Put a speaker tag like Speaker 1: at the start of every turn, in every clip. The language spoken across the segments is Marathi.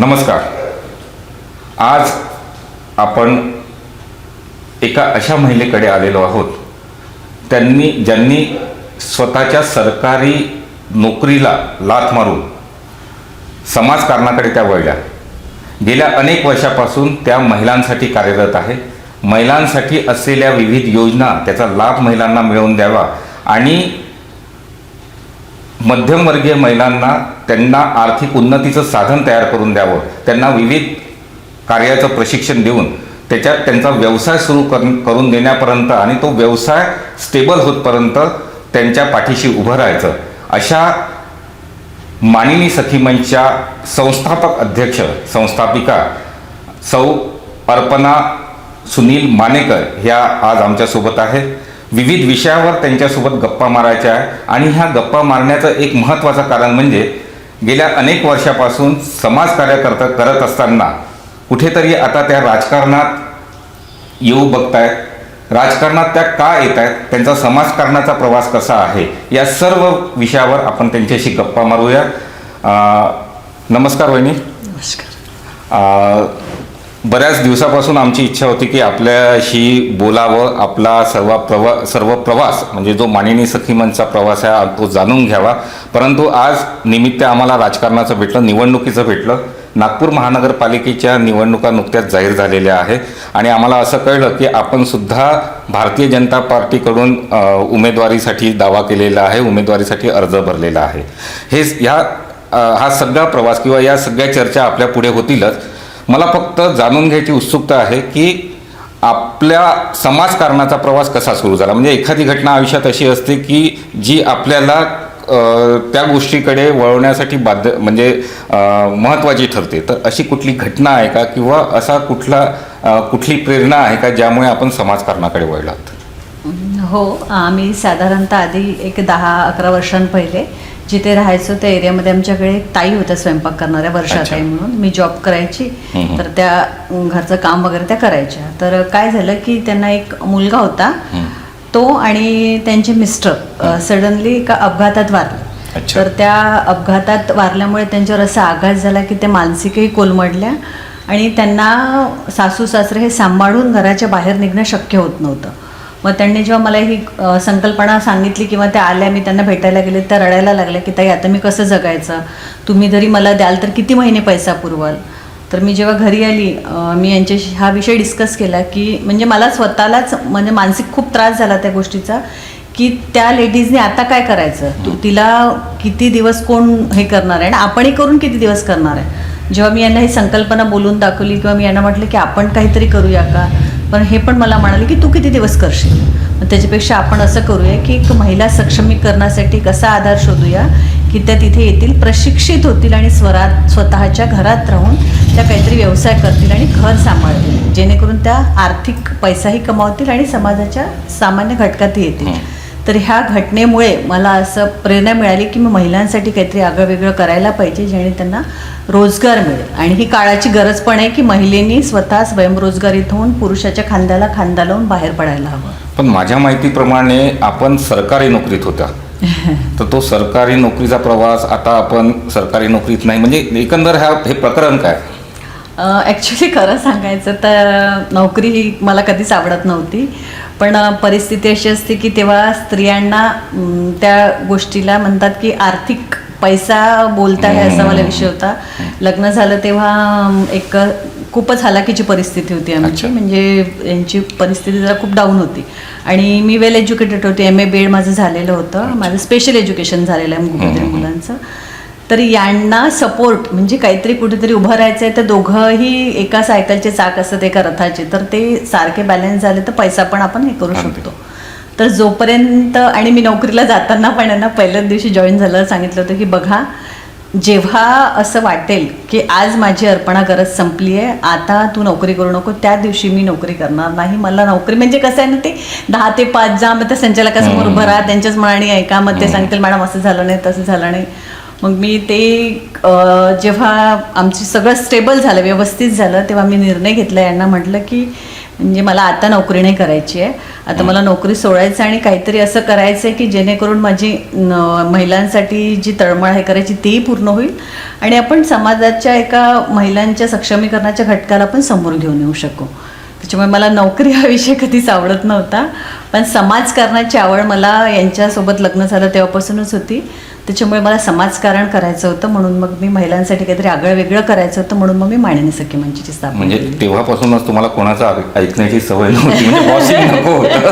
Speaker 1: नमस्कार. आज आपण एका अशा महिलेकडे आलेलो आहोत त्यांनी ज्यांनी स्वतःच्या सरकारी नोकरीला लाथ मारून समाजकारणाकडे त्या वळल्या. गेल्या अनेक वर्षापासून त्या महिलांसाठी कार्यरत आहे. महिलांसाठी असलेल्या विविध योजना त्याचा लाभ महिलांना मिळवून द्यावा आणि मध्यमवर्गीय महिलांना त्यांना आर्थिक उन्नतीचं साधन तयार करून द्यावं. त्यांना विविध कार्याचं प्रशिक्षण देऊन त्याच्यात त्यांचा व्यवसाय सुरू कर करून देण्यापर्यंत आणि तो व्यवसाय स्टेबल होतपर्यंत त्यांच्या पाठीशी उभं राहायचं. अशा मानिनी सखीमंच्या संस्थापक अध्यक्ष संस्थापिका सौ अर्पणा सुनील मानेकर ह्या आज आमच्यासोबत आहेत. विविध विषयावर त्यांच्यासोबत गप्पा मारायच्या आहे आणि ह्या गप्पा मारण्याचं एक महत्त्वाचं कारण म्हणजे गेल्या अनेक वर्षापासून समाजकार्य करत करत असताना कुठेतरी आता त्या राजकारणात येऊ बघतायत. राजकारणात त्या का येत आहेत त्यांचा समाजकारणाचा प्रवास कसा आहे? या सर्व विषयावर आपण त्यांच्याशी गप्पा मारूया. नमस्कार वहिनी.
Speaker 2: नमस्कार.
Speaker 1: बऱ्याच दिवसापासून आमची इच्छा होती की आपल्याशी बोलावं आपला सर्व प्रवा सर्व प्रवास म्हणजे जो मानिनी सखी प्रवास आहे तो जाणून घ्यावा. परंतु आज निमित्त आम्हाला राजकारणाचं भेटलं निवडणुकीचं भेटलं. नागपूर महानगरपालिकेच्या निवडणुका नुकत्याच जाहीर झालेल्या आहे. आणि आम्हाला असं कळलं की आपण सुद्धा भारतीय जनता पार्टीकडून उमेदवारीसाठी दावा केलेला आहे उमेदवारीसाठी अर्ज भरलेला आहे. हे ह्या हा सगळा प्रवास किंवा या सगळ्या चर्चा आपल्या पुढे होतीलच. मला फक्त जाणून घ्यायची उत्सुकता आहे की आपल्या समाजकारणाचा प्रवास कसा सुरू झाला? म्हणजे एखादी घटना आयुष्यात अशी असते की जी आपल्याला त्या गोष्टीकडे वळवण्यासाठी बाध्य म्हणजे महत्त्वाची ठरते. तर अशी कुठली घटना आहे का किंवा असा कुठला कुठली प्रेरणा आहे का ज्यामुळे आपण समाजकारणाकडे वळलात?
Speaker 2: हो आम्ही साधारणतः आधी एक दहा अकरा वर्षांपहिले. जिथे राहायचो त्या एरियामध्ये आमच्याकडे एक ताई होत्या स्वयंपाक करणाऱ्या वर्षा. ताई म्हणून मी जॉब करायची. तर त्या घरचं काम वगैरे त्या करायच्या तर काय झालं की त्यांना एक मुलगा होता. तो आणि त्यांचे मिस्टर सडनली एका अपघातात वारले. तर त्या अपघातात वारल्यामुळे त्यांच्यावर असा आघात झाला की ते मानसिकही कोलमडल्या आणि त्यांना सासू सासरे हे सांभाळून घराच्या बाहेर निघणं शक्य होत नव्हतं मग त्यांनी जेव्हा मला ही संकल्पना सांगितली किंवा त्या आल्या मी त्यांना भेटायला गेले त्या रडायला लागल्या की ताई आता मी कसं जगायचं? तुम्ही जरी मला द्याल तर किती महिने पैसा पुरवाल? तर मी जेव्हा घरी आली मी यांच्याशी हा विषय डिस्कस केला की म्हणजे मला स्वतःलाच म्हणजे मानसिक खूप त्रास झाला त्या गोष्टीचा की त्या लेडीजने आता काय करायचं? तू तिला किती दिवस कोण हे करणार आहे? आणि आपणही करून किती दिवस करणार आहे? जेव्हा मी यांना ही संकल्पना बोलून दाखवली किंवा मी यांना म्हटलं की आपण काहीतरी करूया का? पण हे पण मला म्हणाले की तू किती दिवस करशील? मग त्याच्यापेक्षा आपण असं करूया की एक महिला सक्षमीकरणासाठी कसा आधार शोधूया की त्या तिथे येतील प्रशिक्षित होतील आणि स्वरात स्वतःच्या घरात राहून त्या काहीतरी व्यवसाय करतील आणि घर सांभाळतील. जेणेकरून त्या आर्थिक पैसाही कमावतील आणि समाजाच्या सामान्य घटकातही येतील. तर ह्या घटनेमुळे मला असं प्रेरणा मिळाली की मी महिलांसाठी काहीतरी आगळं करायला पाहिजे जेणे त्यांना रोजगार मिळेल. आणि ही काळाची गरज पण आहे की महिलेनी स्वतः स्वयंरोजगारीत होऊन पुरुषाच्या खांद्याला खांदा लावून बाहेर पडायला हवं.
Speaker 1: पण माझ्या माहितीप्रमाणे आपण सरकारी नोकरीत होता तर तो सरकारी नोकरीचा प्रवास आता आपण सरकारी नोकरीत नाही. म्हणजे एकंदर हा हे प्रकरण काय?
Speaker 2: ॲक्च्युली खरं सांगायचं तर नोकरी ही मला कधीच आवडत नव्हती. पण परिस्थिती अशी असते की तेव्हा स्त्रियांना त्या गोष्टीला म्हणतात की आर्थिक पैसा बोलता आहे असा मला विषय होता. लग्न झालं तेव्हा एक खूपच हालाकीची परिस्थिती होती आमची. म्हणजे यांची परिस्थिती जरा खूप डाऊन होती. आणि मी वेल एज्युकेटेड होते. एम ए बी एड माझं झालेलं होतं. माझं स्पेशल एज्युकेशन झालेलं आहे मुलांचं. तर यांना सपोर्ट म्हणजे काहीतरी कुठेतरी उभं राहायचं आहे तर दोघंही एका सायकलचे चाक असतात एका रथाचे. तर ते सारखे बॅलन्स झाले तर पैसा पण आपण हे करू. शकतो. तर जोपर्यंत आणि मी नोकरीला जाताना पण यांना पहिल्याच दिवशी जॉईन झालं सांगितलं होतं की बघा जेव्हा असं वाटेल की आज माझी अर्पणा गरज संपली आहे आता तू नोकरी करू नको त्या दिवशी मी नोकरी करणार नाही. मला नोकरी म्हणजे कसं आहे ना ते दहा ते पाच जा मग त्या संचालकासमोर उभं राहा त्यांच्याच मनाने ऐका. मग ते सांगतील मॅडम असं झालं नाही तसं झालं नाही. मग मी ते जेव्हा आमची सगळं स्टेबल झालं व्यवस्थित झालं तेव्हा मी निर्णय घेतला. यांना म्हटलं की म्हणजे मला आता नोकरी नाही करायची आहे. आता मला नोकरी सोडायचं आणि काहीतरी असं करायचं आहे की जेणेकरून माझी महिलांसाठी जी तळमळ आहे करायची तेही पूर्ण होईल आणि आपण समाजाच्या एका महिलांच्या सक्षमीकरणाच्या घटकाला पण समोर घेऊन येऊ शकू. त्याच्यामुळे मला नोकरी हा विषय कधीच आवडत नव्हता. पण समाजकारणाची आवड मला यांच्यासोबत लग्न झालं तेव्हापासूनच होती. त्याच्यामुळे मला समाजकारण करायचं होतं म्हणून मग मी महिलांसाठी काहीतरी आगळं वेगळं करायचं होतं म्हणून मग मी माणिनी सखी मंचची स्थापना
Speaker 1: म्हणजे तेव्हापासूनच तुम्हाला कोणाचं ऐक- ऐकण्याची सवय नव्हती म्हणजे बॉसिंग नको होतं.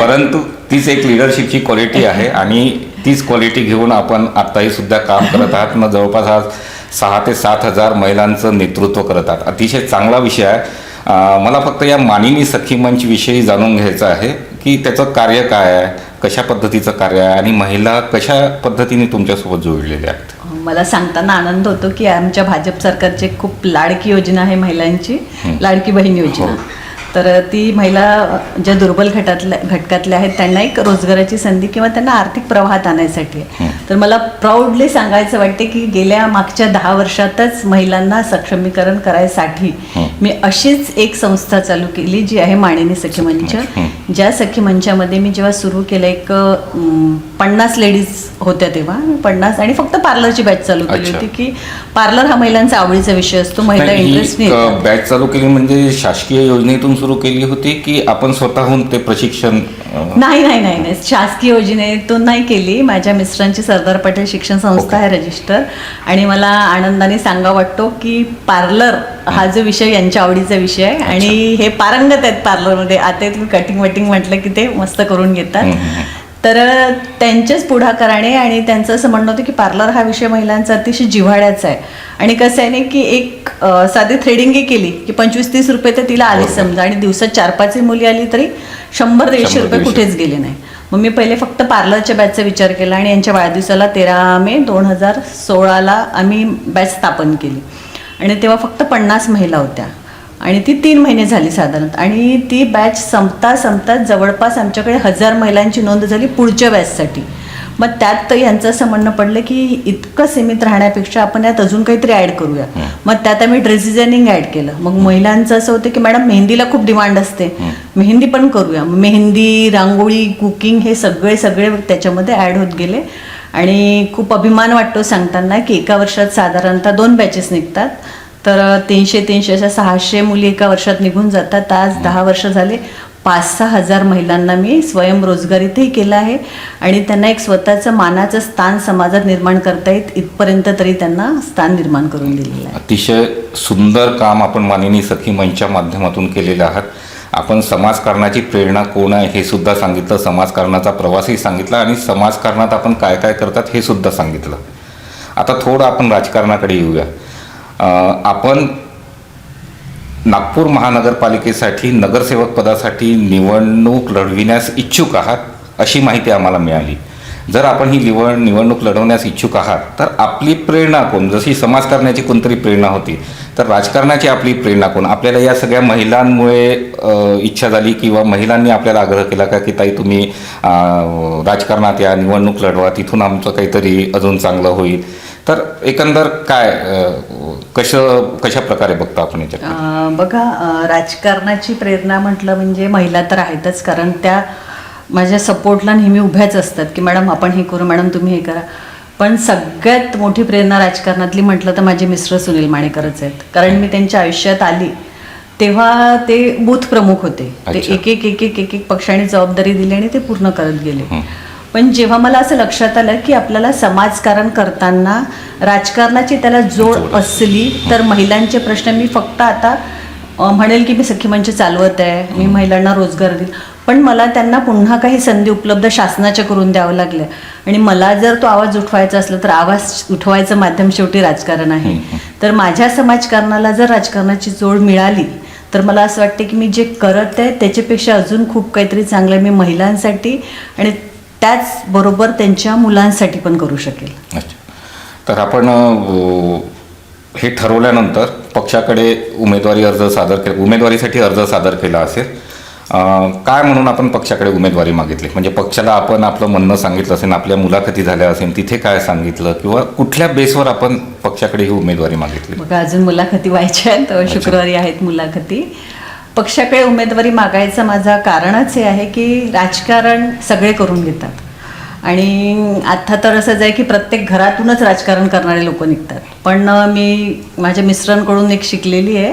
Speaker 1: परंतु तीच एक लिडरशिपची क्वालिटी आहे आणि तीच क्वालिटी घेऊन आपण आत्ताही सुद्धा काम करत आहात. मग जवळपास आज सहा ते सात हजार महिलांचं नेतृत्व करत आहात. अतिशय चांगला विषय आहे. मला फक्त या मानिनी सखी मंच विषयी जाणून घ्यायचं आहे की त्याचं कार्य काय आहे? कशा पद्धतीचं कार्य आहे आणि महिला कशा पद्धतीने तुमच्यासोबत जोडलेल्या आहेत?
Speaker 2: मला सांगताना आनंद होतो की आमच्या भाजप सरकारची खूप लाडकी योजना आहे महिलांची लाडकी बहीण योजना.
Speaker 1: हो.
Speaker 2: तर ती महिला ज्या दुर्बल घटातल्या घटकातल्या आहेत त्यांना एक रोजगाराची संधी किंवा त्यांना आर्थिक प्रवाहात आणण्यासाठी आहे. तर मला प्राऊडली सांगायचं वाटते की गेल्या मागच्या दहा वर्षातच महिलांना सक्षमीकरण करायसाठी मी अशीच एक संस्था चालू केली जी आहे माणिनी सखी मंच. ज्या सखी मंचामध्ये मी जेव्हा सुरू केलं एक पन्नास लेडीज होत्या तेव्हा पन्नास आणि फक्त पार्लरची बॅच चालू केली. होती की पार्लर हा महिलांचा आवडीचा विषय असतो महिला इंटरेस्ट
Speaker 1: बॅच चालू केली म्हणजे शासकीय योजनेतून सुरू केली होती की आपण स्वतःहून ते प्रशिक्षण
Speaker 2: नाही नाही नाही नाही. शासकीय योजनेतून नाही केली. माझ्या मिस्टरांची सरदार पटेल शिक्षण संस्था आहे रजिस्टर आणि मला आनंदाने सांगा वाटतो की पार्लर हा जो विषय यांच्या आवडीचा विषय आहे. आणि हे पारंगत आहेत पार्लरमध्ये. आता तुम्ही कटिंग वटिंग म्हटलं की ते मस्त करून घेतात. तर त्यांच्याच पुढाकाराने आणि त्यांचं असं म्हणणं होतं की पार्लर हा विषय महिलांचा अतिशय जिव्हाळ्याचा आहे. आणि कसं आहे ना की एक साधी थ्रेडिंगही केली की पंचवीस तीस रुपये तर तिला आले समजा आणि दिवसात चार पाचही मुली आली तरी शंभर दीडशे रुपये. कुठेच गेले नाही. मग मी पहिले फक्त पार्लरच्या बॅचचा विचार केला आणि यांच्या वाढदिवसाला तेरा मे दोन हजार सोळाला आम्ही बॅच स्थापन केली. आणि तेव्हा फक्त पन्नास महिला होत्या. आणि ती तीन महिने झाली साधारणतः. आणि ती बॅच संपता संपता जवळपास आमच्याकडे हजार महिलांची नोंद झाली पुढच्या बॅचसाठी मग त्यात तर यांचं असं म्हणणं पडलं की इतकं सीमित राहण्यापेक्षा आपण यात अजून काहीतरी ॲड करूया. मग त्यात आम्ही ड्रेस डिझायनिंग ॲड केलं. मग महिलांचं असं होतं की मॅडम मेहंदीला खूप डिमांड असते. मेहंदी पण करूया. मेहंदी रांगोळी कुकिंग हे सगळे सगळे त्याच्यामध्ये ॲड होत गेले. आणि खूप अभिमान वाटतो सांगताना की एका वर्षात साधारणतः दोन बॅचेस निघतात. तर तीनशे तीनशे अशा सहाशे मुली एका वर्षात निघून जातात. आज दहा वर्ष झाले. पाच सहा हजार महिलांना मी स्वयंरोजगारीतही केलं आहे. आणि त्यांना एक स्वतःचं मानाचं स्थान समाजात निर्माण करता येत इथपर्यंत तरी त्यांना स्थान निर्माण करून दिलेलं आहे.
Speaker 1: अतिशय सुंदर काम आपण मानिनी सखी मंचच्या माध्यमातून केलेलं आहात. आपण समाजकारणाची प्रेरणा कोण आहे हे सुद्धा सांगितलं समाजकारणाचा प्रवासही सांगितला आणि समाजकारणात आपण काय काय करतात हे सुद्धा सांगितलं. आता थोडं आपण राजकारणाकडे येऊया. आपण नागपूर महानगरपालिकेसाठी नगरसेवक पदासाठी निवडणूक लढविण्यास इच्छुक आहात अशी माहिती आम्हाला मिळाली. जर आपण ही निवड निवडणूक लढवण्यास इच्छुक आहात तर आपली प्रेरणा कोण? जशी समाजकारणाची कोणतरी प्रेरणा होती तर राजकारणाची आपली प्रेरणा कोण? आपल्याला या सगळ्या महिलांमुळे इच्छा झाली किंवा महिलांनी आपल्याला आग्रह केला का की ताई तुम्ही राजकारणात या निवडणूक लढवा तिथून आमचं काहीतरी अजून चांगलं होईल? तर एकंदर काय कसं कशा प्रकारे बघतो आपण याच्यात
Speaker 2: अं, बघा अं, राजकारणाची प्रेरणा म्हटलं म्हणजे महिला तर आहेतच कारण त्या माझ्या सपोर्टला नेहमी उभ्याच असतात की मॅडम आपण हे करू मॅडम तुम्ही हे करा. पण सगळ्यात मोठी प्रेरणा राजकारणातली म्हटलं तर माझे मिस्टर सुनील माणेकरच आहेत. कारण मी त्यांच्या आयुष्यात आली तेव्हा ते बूथ प्रमुख होते. ते
Speaker 1: अच्छा.
Speaker 2: एक एक एक एक एक एक पक्षाने जबाबदारी दिली आणि ते पूर्ण करत गेले. पण जेव्हा मला असं लक्षात आलं की आपल्याला समाजकारण करताना राजकारणाची त्याला जोड असली तर महिलांचे प्रश्न मी फक्त आता म्हणेल की मी सखी मंच चालवत आहे मी महिलांना रोजगार देईल. पण मला त्यांना पुन्हा काही संधी उपलब्ध शासनाच्या करून द्यावं लागल्या आणि मला जर तो आवाज उठवायचा असला तर आवाज उठवायचं माध्यम शेवटी राजकारण आहे. तर माझ्या समाजकारणाला जर राजकारणाची जोड मिळाली तर मला असं वाटतं की मी जे करत आहे त्याच्यापेक्षा अजून खूप काहीतरी चांगलं आहे. मी महिलांसाठी आणि त्याचबरोबर त्यांच्या मुलांसाठी पण करू शकेल.
Speaker 1: अच्छा. तर आपण हे ठरवल्यानंतर पक्षाकडे उमेदवारी अर्ज सादर केला उमेदवारीसाठी अर्ज सादर केला असेल. काय म्हणून आपण पक्षाकडे उमेदवारी मागितली? म्हणजे पक्षाला आपण आपलं म्हणणं सांगितलं असेल आपल्या मुलाखती झाल्या असेल तिथे काय सांगितलं किंवा कुठल्या बेसवर आपण पक्षाकडे ही उमेदवारी मागितली?
Speaker 2: बघा अजून मुलाखती व्हायच्या आहेत शुक्रवारी आहेत मुलाखती. पक्षाकडे उमेदवारी मागायचं माझा कारणच हे आहे की राजकारण सगळे करून घेतात. आणि आता तर असंच आहे की प्रत्येक घरातूनच राजकारण करणारे लोक निघतात. पण मी माझ्या मिस्टरांकडून एक शिकलेली आहे.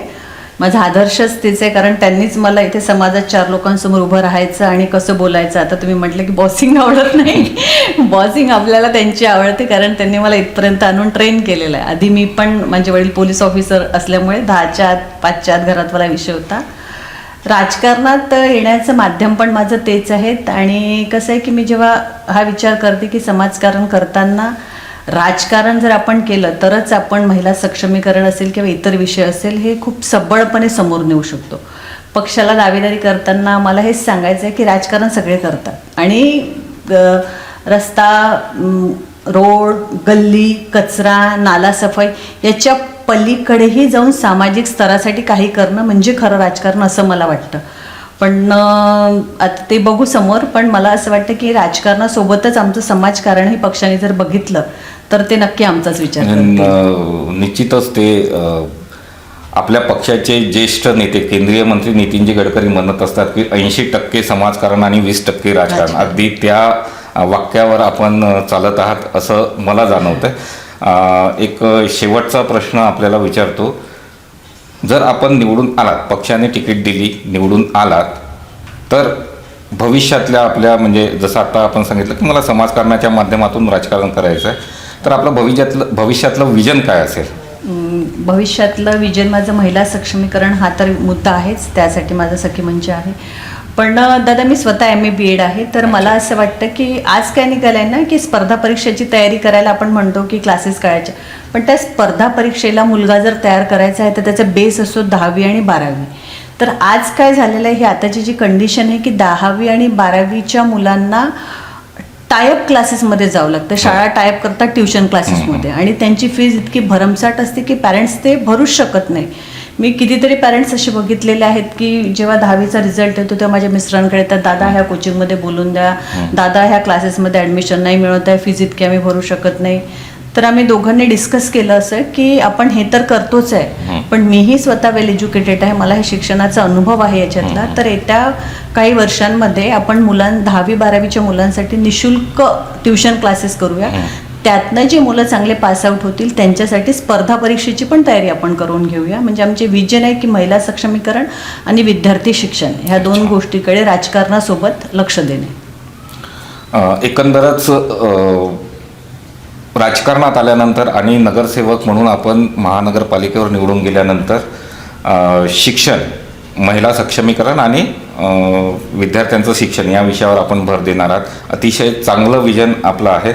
Speaker 2: माझा आदर्शच तेच आहे कारण त्यांनीच मला इथे समाजात चार लोकांसमोर उभं राहायचं आणि कसं बोलायचं. आता तुम्ही म्हटलं की बॉसिंग आवडत नाही. बॉसिंग आपल्याला त्यांची आवडते कारण त्यांनी मला इथपर्यंत आणून ट्रेन केलेलं आहे. आधी मी पण माझे वडील पोलीस ऑफिसर असल्यामुळे दहाच्या आत पाचच्या आत घरात मला विषय होता. राजकारणात येण्याचं माध्यम पण माझं तेच आहेत. आणि कसं आहे की मी जेव्हा हा विचार करते की समाजकारण करताना राजकारण जर आपण केलं तरच आपण महिला सक्षमीकरण असेल किंवा इतर विषय असेल हे खूप सबळपणे समोर नेऊ शकतो. पक्षाला दावेदारी करताना मला हेच सांगायचं आहे की राजकारण सगळे करतात. आणि रस्ता रोड गल्ली कचरा नाला सफाई याच्या पलीकडेही जाऊन सामाजिक स्तरासाठी काही करणं म्हणजे खरं राजकारण असं मला वाटतं. पण आता ते बघू समोर पण मला असं वाटतं की राजकारणासोबतच आमचं समाजकारणही पक्षाने जर बघितलं तर ते नक्की आमचाच विचार
Speaker 1: निश्चितच ते आपल्या पक्षाचे ज्येष्ठ नेते केंद्रीय मंत्री नितीनजी गडकरी म्हणत असतात की ऐंशी टक्के समाजकारण आणि वीस टक्के राजकारण. अगदी त्या वाक्यावर आपण चालत आहात असं मला जाणवतं एक शेवटचा प्रश्न आपल्याला विचारतो. जर आपण निवडून आलात पक्षाने तिकीट दिली निवडून आलात तर भविष्यातल्या आपल्या म्हणजे जसं आता आपण सांगितलं की मला समाजकारणाच्या माध्यमातून राजकारण करायचं आहे तर आपलं भविष्यातलं भविष्यातलं विजन काय असेल?
Speaker 2: भविष्यातलं विजन माझं महिला सक्षमीकरण हा तर मुद्दा आहेच त्यासाठी माझं सखी मंच आहे. पण दादा मी स्वतः एम ए बी एड आहे. तर मला असं वाटतं की आज काय निघालं आहे ना की स्पर्धा परीक्षेची तयारी करायला आपण म्हणतो की क्लासेस करायचे पण त्या स्पर्धा परीक्षेला मुलगा जर तयार करायचा आहे तर त्याचा बेस असतो दहावी आणि बारावी. तर आज काय झालेलं आहे ही आताची जी कंडिशन आहे की दहावी आणि बारावीच्या मुलांना टायप क्लासेसमध्ये जावं लागतं. शाळा टायप करतात ट्युशन क्लासेसमध्ये आणि त्यांची फीज इतकी भरमसाठ असते की पॅरेंट्स ते भरूच शकत नाही. मी कितीतरी पॅरेंट्स असे बघितलेले आहेत की जेव्हा दहावीचा रिझल्ट येतो तेव्हा माझ्या मिस्टरांकडे येतात दादा ह्या कोचिंगमध्ये बोलून द्या. दादा ह्या क्लासेसमध्ये ॲडमिशन नाही मिळत आहे फीज इतकी आम्ही भरू शकत नाही. तर आम्ही दोघांनी डिस्कस केलं असं की आपण हे तर करतोच आहे पण मीही स्वतः वेल एज्युकेटेड आहे मला हे शिक्षणाचा अनुभव आहे याच्यातला. तर येत्या काही वर्षांमध्ये आपण मुलां दहावी बारावीच्या मुलांसाठी निशुल्क ट्युशन क्लासेस करूया. त्यातनं जे मुलं चांगले पासआउट होतील त्यांच्यासाठी स्पर्धा परीक्षेची पण तयारी आपण करून घेऊया. म्हणजे आमचे विजन आहे की महिला सक्षमीकरण आणि विद्यार्थी शिक्षण ह्या दोन गोष्टीकडे राजकारणासोबत लक्ष देणे.
Speaker 1: एकंदरच राजकारणात आल्यानंतर आणि नगरसेवक म्हणून आपण महानगरपालिकेवर निवडून गेल्यानंतर शिक्षण महिला सक्षमीकरण आणि विद्यार्थ्यांचं शिक्षण या विषयावर आपण भर देणार आहात. अतिशय चांगलं विजन आपलं आहे.